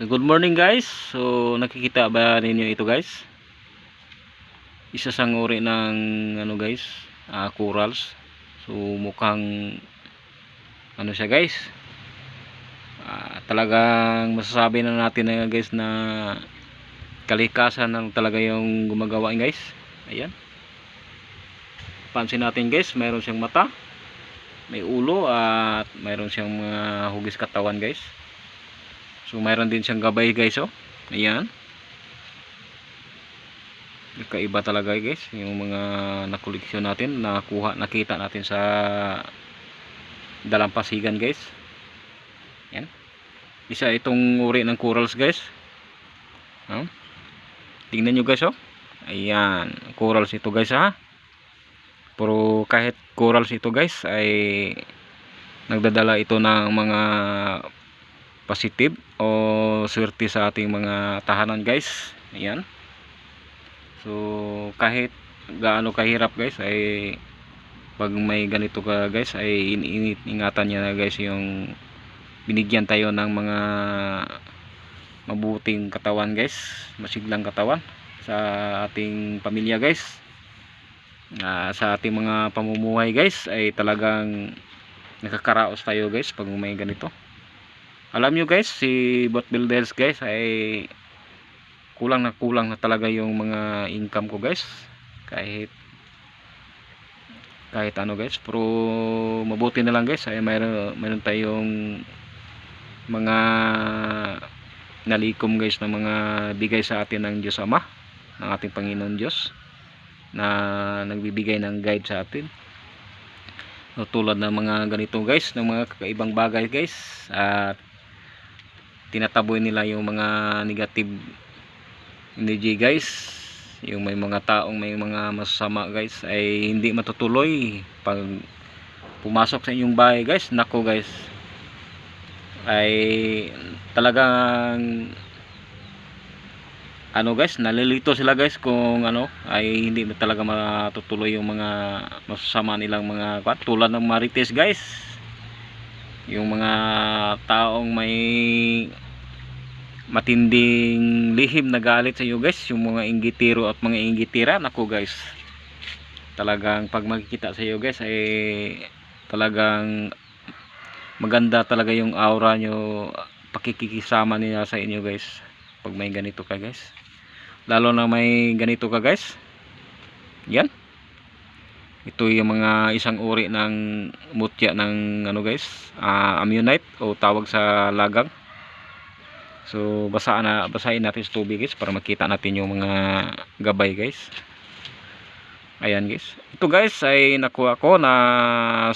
Good morning guys. So nakikita ba ninyo ito guys? Isa sang uri ng ano guys, ah, corals. So mukhang ano siya guys? Ah, talagang masasabi na natin na guys na kalikasan ng talaga yung gumagawa guys. Ayan. Pansin natin guys, mayroon siyang mata, may ulo at mayroon siyang mga hugis katawan guys. So mayroon din siyang gabay guys oh. Ayan. Kakaiba talaga guys yung mga nakoleksyon natin, nakuha, nakita natin sa dalampasigan guys. Ayan. Isa itong uri ng corals guys. Oh. Tingnan nyo guys oh. Ayan, corals ito guys ha. Pero kahit corals ito guys ay nagdadala ito ng mga positive o swerte sa ating mga tahanan guys. Ayan. So kahit gaano kahirap guys ay pag may ganito ka guys ay iniinit ingatan niya na guys yung binigyan tayo ng mga mabuting katawan guys masiglang katawan sa ating pamilya guys. Ah, sa ating mga pamumuhay guys ay talagang nakakaraos tayo guys pag may ganito alam nyo guys si bot builders guys ay kulang na kulang na talaga yung mga income ko guys. Kahit kahit ano guys pero mabuti na lang guys. Ay mayroon, mayroon tayong mga nalikom guys na mga bigay sa atin ng Diyos Ama ng ating Panginoon Diyos na nagbibigay ng guide sa atin. So, tulad ng mga ganito guys ng mga kakaibang bagay guys. At tinataboy nila yung mga negative energy guys. Yung may mga taong may mga masama guys ay hindi matutuloy pag pumasok sa inyong bahay guys. Nako guys. Ay talagang ano guys nalilito sila guys kung ano ay hindi talaga matutuloy yung mga masasama nilang mga tulad ng marites guys yung mga taong may matinding lihim na galit sa iyo guys yung mga inggitiro at mga inggitira nako guys. Talagang pag makikita sa iyo guys ay talagang maganda talaga yung aura nyo pakikisama niya sa inyo guys pag may ganito ka guys. Lalo na may ganito ka guys. Yan ito yung mga isang uri ng mutya ng ano guys uh, ammonite o tawag sa lagang. So basaan na basahin natin sa tubig guys para makita natin yung mga gabay guys. Ayan guys. Ito guys ay nakuha ko na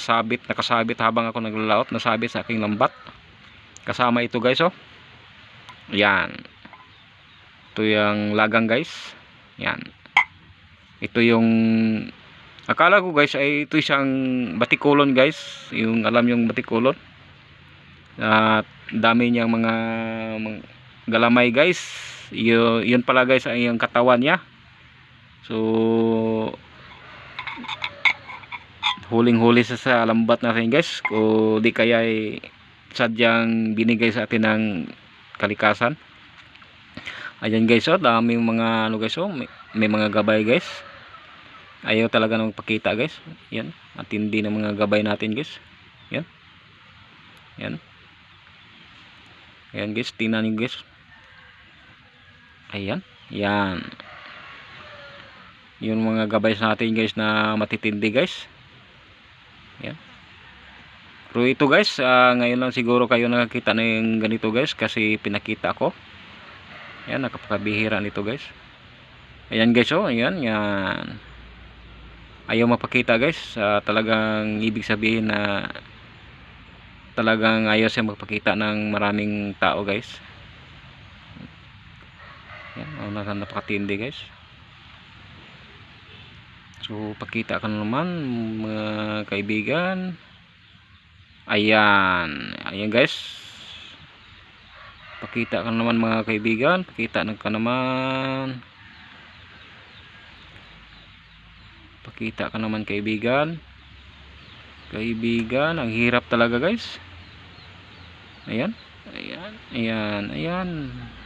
sabit nakasabit habang ako naglalaot nasabit sa aking lambat. Kasama ito guys oh. Yan ito yung lagang guys. Yan ito yung akala ko guys ay ito isang batikulon guys. Yung alam yung batikulon. At dami niyang mga, mga galamay guys. Yun, yun pala guys ay yung katawan niya. So huling huli sa, sa lambat natin guys. O di kaya ay sadyang binigay sa atin ng kalikasan. Ayan guys oh. Daming mga ano guys oh. May, may mga gabay guys ayaw talaga nang pakita guys. Yan. Matindi ng mga gabay natin guys. Yan. Yan. Ayan guys. Tingnan nyo guys. Ayan. Yan. Yung mga gabay natin guys na matitindi guys. Yan. Pero ito guys uh, ngayon lang siguro kayo nakakita na yung ganito guys kasi pinakita ko. Yan nakapakabihira nito guys. Ayan guys oh. Ayan yan ayaw mapakita guys. Uh, talagang ibig sabihin na talagang ayaw siya magpakita ng maraming tao guys. Yan oh, napakatindi guys. So pakita ka naman mga kaibigan. Ayan. Ayan guys. Pakita ka naman mga kaibigan. Pakita ka naman pakita ka naman kaibigan kaibigan ang hirap talaga guys ayan ayan Ayan, ayan.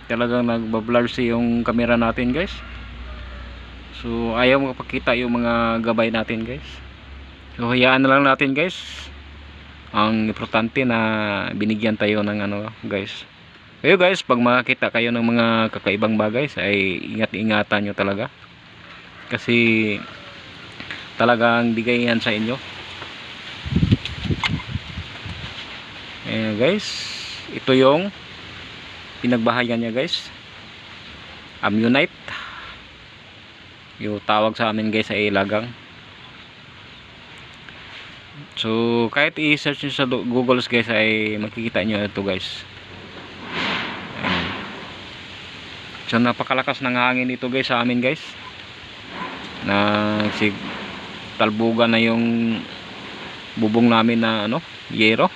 Talagang nagbablur si yung camera natin guys. So ayaw makapakita yung mga gabay natin guys. So hayaan na lang natin guys. Ang importante na binigyan tayo ng ano guys. Kayo guys, pag makakita kayo ng mga kakaibang bagay, ay ingat-ingatan nyo talaga. Kasi talagang bigay yan sa inyo. Ayan guys, ito yung pinagbahayan niya guys. Ammonite. Yung tawag sa amin guys ay ilagang. So kahit i-search nyo sa Google guys ay makikita nyo ito guys. Ayan. So napakalakas ng hangin dito guys sa amin guys. Na sig talbugan na yung bubong namin na ano, yero.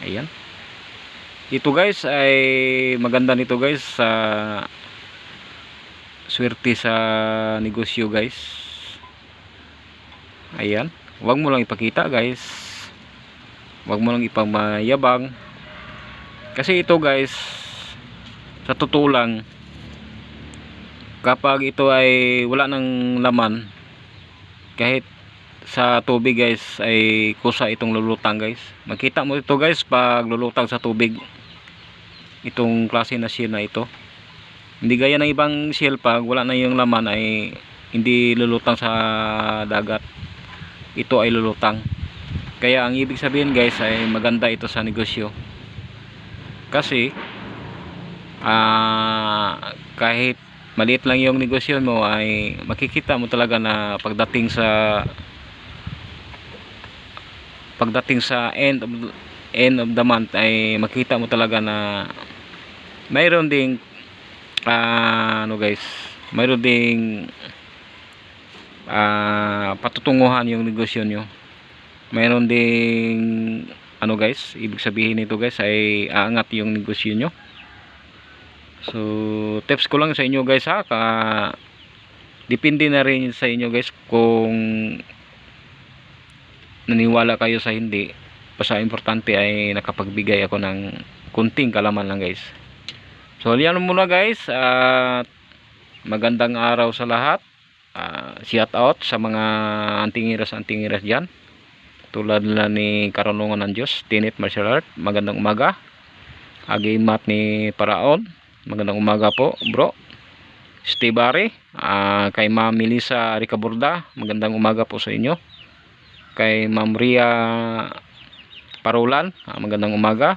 Ayan. Ito guys ay maganda nito guys sa swerte sa negosyo guys. Ayan. Huwag mo lang ipakita guys. Huwag mo lang ipamayabang. Kasi ito guys sa totoo lang kapag ito ay wala ng laman kahit sa tubig guys ay kusa itong lulutang guys. Makita mo ito guys pag lulutang sa tubig itong klase na shell na ito. Hindi gaya ng ibang shell pag wala na yung laman ay hindi lulutang sa dagat. Ito ay lulutang. Kaya ang ibig sabihin guys ay maganda ito sa negosyo. Kasi ah kahit maliit lang yung negosyo mo ay makikita mo talaga na pagdating sa pagdating sa end of end of the month ay makita mo talaga na mayroon ding ah, ano guys mayroon ding ah, patutunguhan yung negosyo nyo. Mayroon ding ano guys ibig sabihin nito guys ay aangat yung negosyo nyo so tips ko lang sa inyo guys ha ka, depende na rin sa inyo guys kung naniwala kayo sa hindi. Basta importante ay nakapagbigay ako ng kunting kalaman lang guys. So yan muna guys at magandang araw sa lahat. Uh, shout out sa mga antingiras antingiras dyan tulad nila ni Karunungan ng Diyos Tinit Martial Art magandang umaga. Agimat ni Paraon magandang umaga po bro. Steve Barry ah, kay Ma'am Melissa Ricaburda magandang umaga po sa inyo. Kay Ma'am Ria Parulan ah, magandang umaga.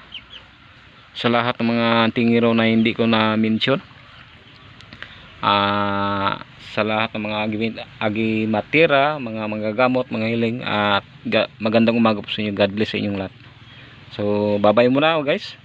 Sa lahat ng mga tingiro na hindi ko na mention ah, sa lahat ng mga agi, agi mga manggagamot mga hiling at ga- magandang umaga po sa inyo. God bless sa inyong lahat. So bye bye muna guys